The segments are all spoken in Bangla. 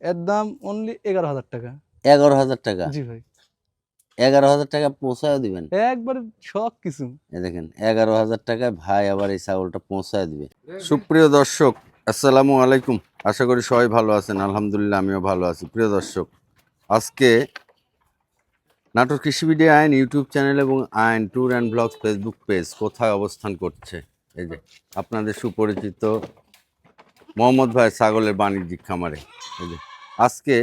এর দাম অনলি এগারো হাজার টাকা। এগারো হাজার টাকা? জি ভাই। এগারো হাজার টাকা পৌঁছায় দিবেন? একবারে সব কিছু। দেখেন এগারো হাজার টাকায় ভাই আবার এই ছাগলটা পৌঁছায় দিবে। সুপ্রিয় দর্শক আসসালামু আলাইকুম। আশা করি সবাই ভালো আছেন। আলহামদুলিল্লাহ আমিও ভালো আছি। প্রিয় দর্শক আজকে নাটোর কৃষি বিডি আইন ইউটিউব চ্যানেল এবং আইন tour and blog Facebook page কোথায় অবস্থান করছে? এই যে আপনাদের সুপরিচিত মোহাম্মদ ভাই ছাগলের বাণিজ্যিক খামারে। এই যে আজকে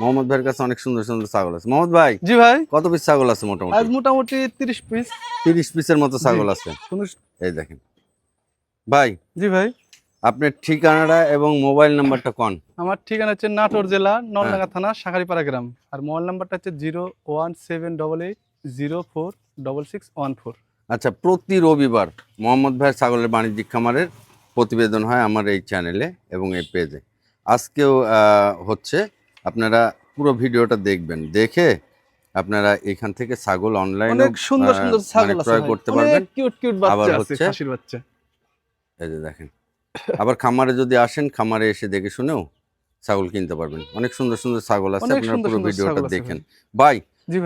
মোহাম্মদ ভাইয়ের কাছে অনেক সুন্দর সুন্দর ছাগল আছে। মোহাম্মদ ভাই জি ভাই। কত পিস ছাগল আছে মোটামুটি? আজ মোটামুটি তিরিশ পিস তিরিশ পিসের মতো ছাগল আছে। এই দেখেন। ভাই জি ভাই। আপনার ঠিকানাটা এবং মোবাইল নাম্বারটা কোন? আমার ঠিকানা হচ্ছে নাটোর জেলা হ্যাঁ। নলডাঙ্গা থানা শাখারিপাড়া গ্রাম। আর মোবাইল নাম্বারটা হচ্ছে zero one seven double eight zero four double six one four. আচ্ছা প্রতি রবিবার মোহাম্মদ ভাই ছাগলের বাণিজ্যিক খামারের প্রতিবেদন হয় আমার এই চ্যানেলে এবং এই পেজে আজকেও হচ্ছে আপনারা পুরো ভিডিওটা দেখবেন। দেখে আপনারা এখান থেকে ছাগল অনলাইনে সুন্দর সুন্দর ছাগল ক্রয় করতে পারবেন। কিউট কিউট বাচ্চা আছে খাসির বাচ্চা। এই যে দেখেন আবার খামারে যদি আসেন খামারে এসে দেখে শুনেও ছাগল কিনতে পারবেন। অনেক সুন্দর সুন্দর ছাগল আছে আপনারা পুরো ভিডিওটা দেখেন। ভাই।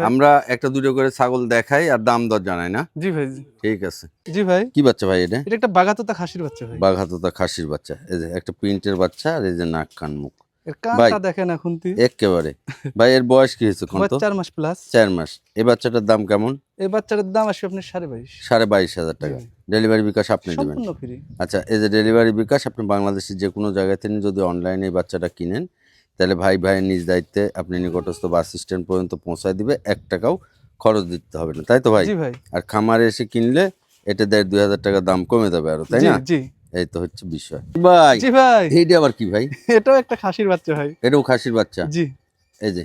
আমরা একটা দুটো করে ছাগল দেখাই আর দাম দর জানাই না? জি ভাই ঠিক আছে। জি ভাই। কি বাচ্চা ভাই এটা? এটা একটা বাগাতোতা খাসির বাচ্চা ভাই। বাঘাতোতা খাসির বাচ্চা। এই যে একটা প্রিন্টের বাচ্চা আর এই যে নাক কান মুখ। দেখেন এখন একেবারে ভাই এর বয়স কি হয়েছে চার মাস প্লাস চার মাস। এই বাচ্চাটার দাম কেমন? এই বাচ্চাটার দাম আসবে আপনার সাড়ে বাইশ। সাড়ে বাইশ হাজার টাকা। ডেলিভারি বিকাশ আপনি দিবেন। সম্পূর্ণ ফ্রি আচ্ছা এই যে ডেলিভারি বিকাশ আপনি বাংলাদেশের যে কোনো জায়গা থেকে যদি অনলাইনে এই বাচ্চাটা কিনেন তাহলে ভাই ভাইয়ের নিজ দায়িত্বে আপনি নিকটস্থ বাস স্ট্যান্ড পর্যন্ত পৌঁছায় দিবে এক টাকাও খরচ দিতে হবে না। তাই তো ভাই? ভাই। আর খামারে এসে কিনলে এটা দেড় দুই হাজার টাকা দাম কমে যাবে আরও তাই না? এই তো হচ্ছে বিষয়। ভাই জি ভাই। এইটা আবার কি ভাই? এটাও একটা খাসির বাচ্চা ভাই। এটাও খাসির বাচ্চা? জি। এই যে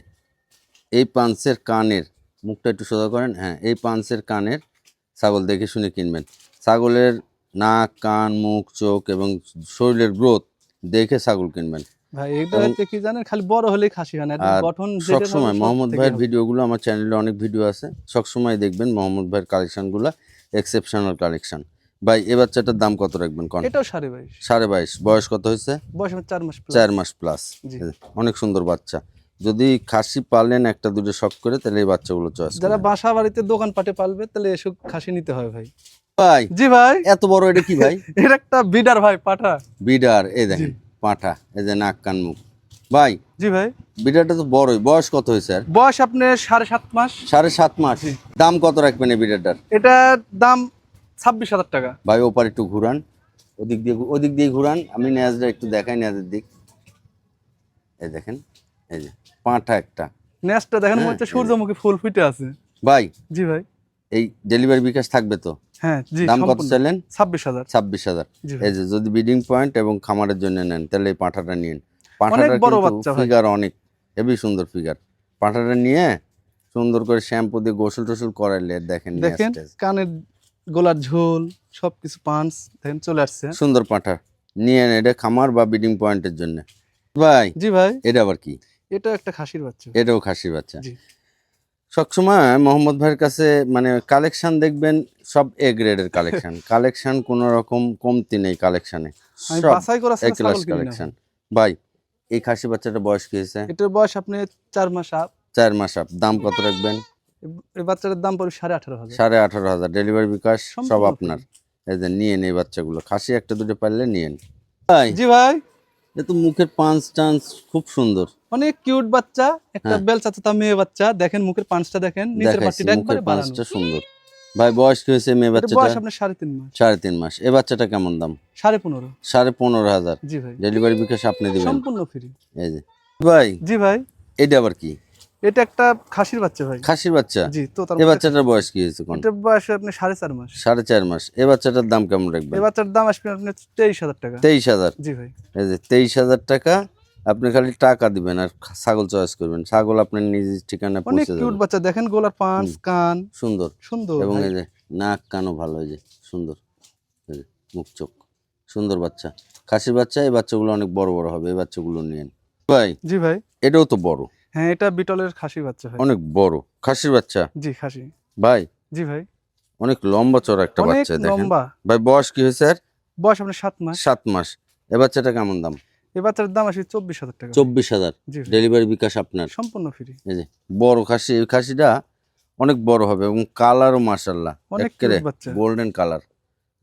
এই পাঞ্চের কানের মুখটা একটু সোজা করেন হ্যাঁ এই পাঞ্চের কানের ছাগল দেখে শুনে কিনবেন। ছাগলের নাক কান মুখ চোখ এবং শরীরের গ্রোথ দেখে ছাগল কিনবেন। ভাই এটা হচ্ছে কি জানেন খালি বড় হলেই খাসি হয় না গঠন সব মোহাম্মদ ভাইয়ের। ভিডিওগুলো আমার চ্যানেলে অনেক ভিডিও আছে। সবসময় দেখবেন মোহাম্মদ ভাইয়ের কালেকশনগুলো এক্সেপশনাল কালেকশন ভাই এ বাচ্চাটার দাম কত রাখবেন কন? এটাও সাড়ে বাইশ। সাড়ে বাইশ। বয়স কত হয়েছে? বয়স চার মাস চার মাস প্লাস অনেক সুন্দর বাচ্চা। যদি খাসি পালেন একটা দুটো শখ করে তাহলে এই বাচ্চাগুলো চয়েস যারা বাসা বাড়িতে দোকান পাটে পালবে তাহলে এসব খাসি নিতে হয় ভাই। ভাই জি ভাই। এত বড় এটা কি ভাই? এর একটা বিডার ভাই পাঠা। বিডার এই দেখেন। পাঁঠা এই যে নাক কান মুখ। ভাই জি ভাই। বিডারটা তো বড়ই। বয়স কত হয়েছে আর? বয়স আপনার সাড়ে সাত মাস। সাড়ে সাত মাস। দাম কত রাখবেন এই বিডারটার এটা দাম ছাব্বিশ হাজার টাকা। ভাই ওপার একটু ঘুরান। ওদিক দিয়ে ওদিক দিয়ে ঘুরান। আমি নেয়াজটা একটু দেখাই নেয়াজের দিক। এই দেখেন এই যে পাঁঠা একটা। নেক্সটটা দেখেন মনে হ্যাঁ, হচ্ছে সূর্যমুখী ফুল ফুটে আছে। ভাই জি ভাই। এই ডেলিভারি বিকাশ থাকবে তো? হ্যাঁ দাম কত চাইলেন? ছাব্বিশ হাজার। ছাব্বিশ হাজার। এই যে যদি বিডিং পয়েন্ট এবং খামারের জন্য নেন তাহলে এই পাঁঠাটা নিন। পাঁঠাটা বড় বাচ্চা ফিগার অনেক হেভি সুন্দর ফিগার পাঁঠাটা নিয়ে সুন্দর করে শ্যাম্পু দিয়ে গোসল টোসল করাইলে দেখেন দেখেন কানের গোলার ঝোল সবকিছু পাঞ্চ দেখেন চলে আসছে। সুন্দর পাঁঠা। নিয়ে নেন এটা খামার বা বিডিং পয়েন্টের জন্য। ভাই জি ভাই। এটা আবার কি? এটা একটা খাসির বাচ্চা। এটাও খাসির বাচ্চা। জি। সবসময় মোহাম্মদ ভাইয়ের কাছে মানে কালেকশন দেখবেন সব এ গ্রেডের কালেকশন কালেকশন কোন রকম কমতি নেই কালেকশনে সব এ ক্লাস কালেকশন ভাই এই খাসি বাচ্চাটা বয়স কি হয়েছে? এটার বয়স আপনি চার মাস আপ। চার মাস আপ। দাম কত রাখবেন? এই বাচ্চাটার দাম পড়বে সাড়ে আঠারো হাজার। সাড়ে আঠারো হাজার। ডেলিভারি বিকাশ সব আপনার। এই যে নিয়ে নেই বাচ্চাগুলো। খাসি একটা দুটো পারলে নিয়েন ভাই জি ভাই। এ তো মুখের পাঁচ টান্স খুব সুন্দর। অনেক কিউট বাচ্চা একটা হ্যাঁ। বেলচা তা মেয়ে বাচ্চা দেখেন মুখের পাঁচটা দেখেন নিচের পাটিটা একবারে পাঁচটা সুন্দর। ভাই বয়স কি হয়েছে মেয়ে বাচ্চাটা বয়স আপনার সাড়ে তিন মাস। সাড়ে তিন মাস। এ বাচ্চাটা কেমন দাম? সাড়ে পনেরো। সাড়ে পনেরো হাজার। জি ভাই। ডেলিভারি বিকাশ আপনি দিবেন। সম্পূর্ণ ফ্রি এই যে। ভাই জি ভাই। এটা আবার কি? এটা একটা খাসির বাচ্চা ভাই। খাসির বাচ্চা? জি তো তার এ বাচ্চাটার বয়স কি হয়েছে কোন? এটার বয়স আপনি সাড়ে চার মাস। সাড়ে চার মাস। এ বাচ্চাটার দাম কেমন রাখবেন? এই বাচ্চার দাম আসবে তেইশ হাজার টাকা। তেইশ হাজার। জি ভাই। এই যে তেইশ হাজার টাকা। আপনি খালি টাকা দিবেন আর ছাগল চয়েস করবেন। ছাগল আপনার নিজের ঠিকানা অনেক কিউট বাচ্চা। দেখেন গোলার পাঁচ কান। সুন্দর। সুন্দর এবং এই যে নাক কানও ভালো এই যে সুন্দর। মুখ চোখ। সুন্দর বাচ্চা। খাসির বাচ্চা এই বাচ্চাগুলো অনেক বড় বড় হবে। এই বাচ্চাগুলো নিয়েন। ভাই জি ভাই। এটাও তো বড়। হ্যাঁ এটা বিটলের খাসি বাচ্চা ভাই। অনেক বড়। খাসির বাচ্চা। জি খাসি। ভাই। জি ভাই। অনেক লম্বা চড়া একটা বাচ্চা দেখেন। লম্বা। ভাই বয়স কি হয়েছে আর? বয়স আপনার সাত মাস। সাত মাস। এ বাচ্চাটা কেমন দাম? এই বাচ্চার দাম আসবে চব্বিশ হাজার টাকা চব্বিশ হাজার। ডেলিভারি বিকাশ আপনার। সম্পূর্ণ ফ্রি এই যে বড় খাসি এই খাসিটা অনেক বড় হবে এবং কালারও মার্শাল্লাহ গোল্ডেন কালার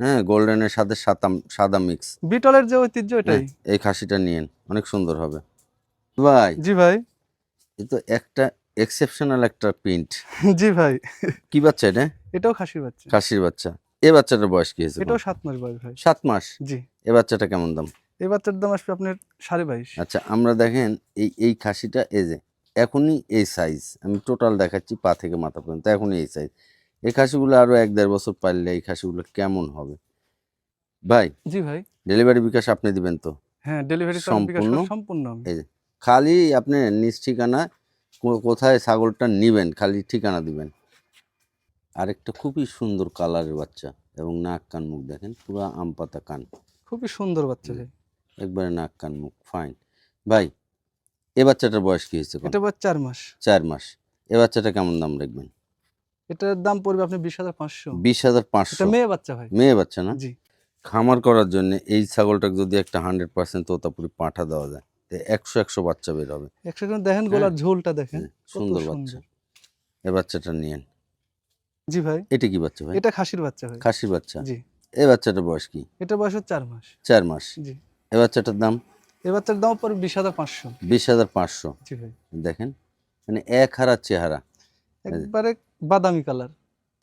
হ্যাঁ গোল্ডেনের সাথে সাদা সাদা মিক্স বিটলের যে ঐতিহ্য এটাই। এই খাসিটা নিয়েন অনেক সুন্দর হবে। ভাই। জি ভাই। এ তো একটা এক্সেপশনাল একটা প্রিন্ট জি ভাই। কি বাচ্চা এটা? এটাও খাসির বাচ্চা। খাসির বাচ্চা। এ বাচ্চাটার বয়স কি হয়েছে? এটাও সাত মাস বয়স ভাই। সাত মাস? জি। এ বাচ্চাটা কেমন দাম? এই বাচ্চার দাম আসবে আপনার সাড়ে বাইশ। আচ্ছা আমরা দেখেন এই এই খাসিটা এই যে এখনই এই সাইজ আমি টোটাল দেখাচ্ছি পা থেকে মাথা পর্যন্ত এখনই এই সাইজ এই খাসিগুলো আরও এক দেড় বছর পারলে এই খাসিগুলো কেমন হবে? ভাই জি ভাই। ডেলিভারি বিকাশ আপনি দিবেন তো? হ্যাঁ ডেলিভারি সম্পূর্ণ? সম্পূর্ণ। এই খালি আপনি নিজ ঠিকানা কোথায় ছাগলটা নিবেন খালি ঠিকানা দিবেন। আরেকটা খুবই সুন্দর কালারের বাচ্চা এবং নাক কান মুখ দেখেন পুরো আম পাতা কান। খুবই সুন্দর বাচ্চা একবারে নাক কান মুখ ফাইন ভাই এ বাচ্চাটার বয়স কি হয়েছে? এটা বয়স চার মাস। চার মাস। এ বাচ্চাটা কেমন দাম রাখবেন? এটার দাম পড়বে আপনি বিশ হাজার পাঁচশো। বিশ হাজার এটা পাঁচশো মেয়ে বাচ্চা ভাই। মেয়ে বাচ্চা না? জি। খামার করার জন্য এই ছাগলটাকে যদি একটা হান্ড্রেড পার্সেন্ট তোতাপুরি পাঠা দেওয়া যায় তো একশো একশো বাচ্চা বের হবে। একশো দেখেন গোলার ঝোলটা দেখেন হ্যাঁ, সুন্দর বাচ্চা। এ বাচ্চাটা নিয়েন। জি ভাই। এটা কি বাচ্চা ভাই? এটা খাসির বাচ্চা ভাই। খাসির বাচ্চা? জি। এই বাচ্চাটার বয়স কি? এটা বয়স হচ্ছে চার মাস। চার মাস। জি। এ বাচ্চাটার দাম? এই বাচ্চার দাম পড়বে বিশ হাজার পাঁচশো। বিশ হাজার পাঁচশো। দেখেন মানে এক হারার চেহারা। একবারে বাদামি কালার।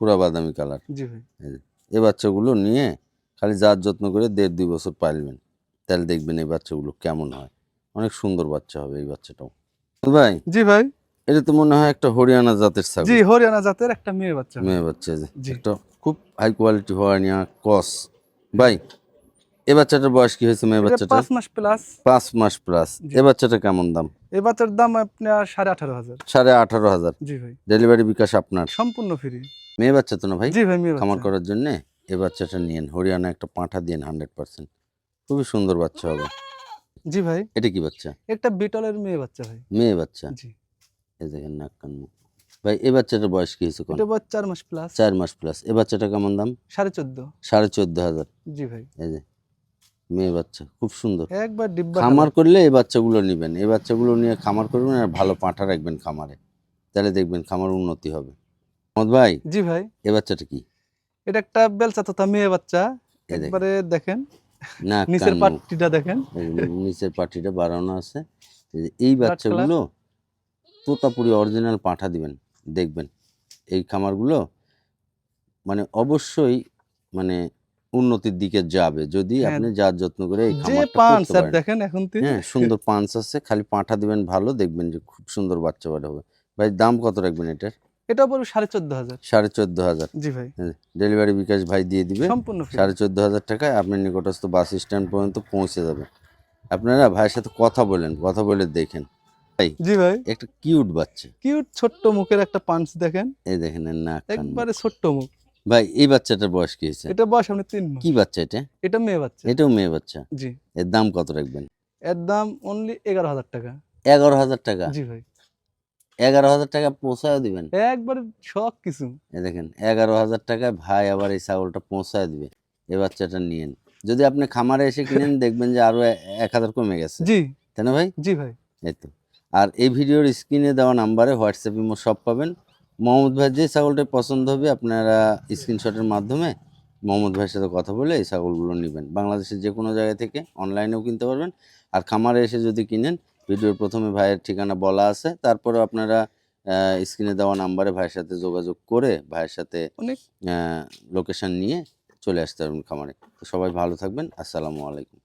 পুরা বাদামি কালার। জি ভাই। এই বাচ্চাগুলো নিয়ে খালি জাত যত্ন করে দেড় দুই বছর পালবেন তাহলে দেখবেন এই বাচ্চাগুলো কেমন হয়। অনেক সুন্দর বাচ্চা হবে এই বাচ্চাটাও। ভাই জি ভাই। এটা তো মনে হয় একটা হরিয়ানা জাতের ছাগল। জি হরিয়ানা জাতের একটা মেয়ে বাচ্চা। মেয়ে বাচ্চা। একটা খুব হাই কোয়ালিটি হরিয়ানা কস। ভাই এ বাচ্চাটার বয়স কি হয়েছে মেয়ে বাচ্চাটা পাঁচ মাস প্লাস পাঁচ মাস প্লাস এ বাচ্চাটা কেমন দাম? এই বাচ্চার দাম আপনার সাড়ে আঠারো হাজার। সাড়ে আঠারো হাজার। জি ভাই। ডেলিভারি বিকাশ আপনার? সম্পূর্ণ ফ্রি মেয়ে বাচ্চা তো না ভাই? জি ভাই মেয়ে খামার করার জন্য এই বাচ্চাটা নিয়েন। হরিয়ানা একটা পাঁঠা দিন হান্ড্রেড পার্সেন্ট খুবই সুন্দর বাচ্চা হবে। জি ভাই। এটা কি বাচ্চা? একটা বিটলের মেয়ে বাচ্চা ভাই। মেয়ে বাচ্চা? জি। এই দেখেন নাক কান মুখ। ভাই এই বাচ্চাটার বয়স কি হয়েছে এটা বয়স চার মাস প্লাস চার মাস প্লাস এ বাচ্চাটা কেমন দাম? সাড়ে চোদ্দ। সাড়ে চোদ্দ হাজার। জি ভাই। এই যে। মেয়ে বাচ্চা খুব সুন্দর। একবার ডিব্বা খামার করলে এই বাচ্চাগুলো নেবেন। এই বাচ্চাগুলো নিয়ে খামার করবেন আর ভালো পাঁঠা রাখবেন খামারে। তাহলে দেখবেন খামার উন্নতি হবে। মোহাম্মদ ভাই জি ভাই। এ বাচ্চাটা কি? এটা একটা বেলচা তথা মেয়ে বাচ্চা। একবারে দেখেন। না নিচের পাট্টিটা দেখেন। নিচের পাটিটা বাড়ানো আছে। এই এই বাচ্চাগুলো তোতাপুরি অরিজিনাল পাঁঠা দিবেন দেখবেন। এই খামারগুলো মানে অবশ্যই মানে উন্নতির দিকে যাবে যদি হ্যাঁ। আপনি যার যত্ন করে এই যে পান স্যার দেখেন এখন হ্যাঁ সুন্দর পাঞ্চ আছে খালি পাঁঠা দিবেন ভালো দেখবেন যে খুব সুন্দর বাচ্চা বাড়া হবে। ভাই দাম কত রাখবেন এটার? এটা পড়বে সাড়ে চোদ্দ হাজার। সাড়ে চোদ্দ হাজার। জি ভাই। ডেলিভারি বিকাশ ভাই দিয়ে দিবে। সম্পূর্ণ সাড়ে চোদ্দ হাজার টাকায় আপনার নিকটস্থ বাস স্ট্যান্ড পর্যন্ত পৌঁছে যাবে। আপনারা ভাইয়ের সাথে কথা বলেন কথা বলে দেখেন। জি ভাই। একটা কিউট বাচ্চা। কিউট ছোট্ট মুখের একটা পাঞ্চ দেখেন। এই দেখেন কান একবারে ছোট্ট মুখ। ভাই এই বাচ্চাটার বয়স কি হয়েছে? এটা বয়স আপনি তিন কি বাচ্চা এটা? এটা মেয়ে বাচ্চা। এটাও মেয়ে বাচ্চা? জি। এর দাম কত রাখবেন? এর দাম অনলি এগারো হাজার টাকা। এগারো হাজার টাকা? জি ভাই। এগারো হাজার টাকা পৌঁছায় দিবেন? একবারে সব কিছু। দেখেন এগারো হাজার টাকায় ভাই আবার এই ছাগলটা পৌঁছায় দিবে। এই বাচ্চাটা নিয়েন যদি আপনি খামারে এসে কিনেন দেখবেন যে আরও এক হাজার কমে গেছে। জি। তাই না ভাই? জি ভাই। এই তো। আর এই ভিডিওর স্ক্রিনে দেওয়া নাম্বারে হোয়াটসঅ্যাপ ইমো সব পাবেন। মোহাম্মদ ভাই যে ছাগলটা পছন্দ হবে আপনারা স্ক্রিনশটের মাধ্যমে মোহাম্মদ ভাইয়ের সাথে কথা বলে এই ছাগলগুলো নেবেন। বাংলাদেশের যে কোনো জায়গা থেকে অনলাইনেও কিনতে পারবেন। আর খামারে এসে যদি কিনেন ভিডিওর প্রথমে ভাইয়ের ঠিকানা বলা আছে তারপরে আপনারা স্ক্রিনে দেওয়া নাম্বারে ভাইয়ের সাথে যোগাযোগ করে ভাইয়ের সাথে লোকেশন নিয়ে চলে আসতে পারবেন খামারে। তো সবাই ভালো থাকবেন। আসসালামু আলাইকুম।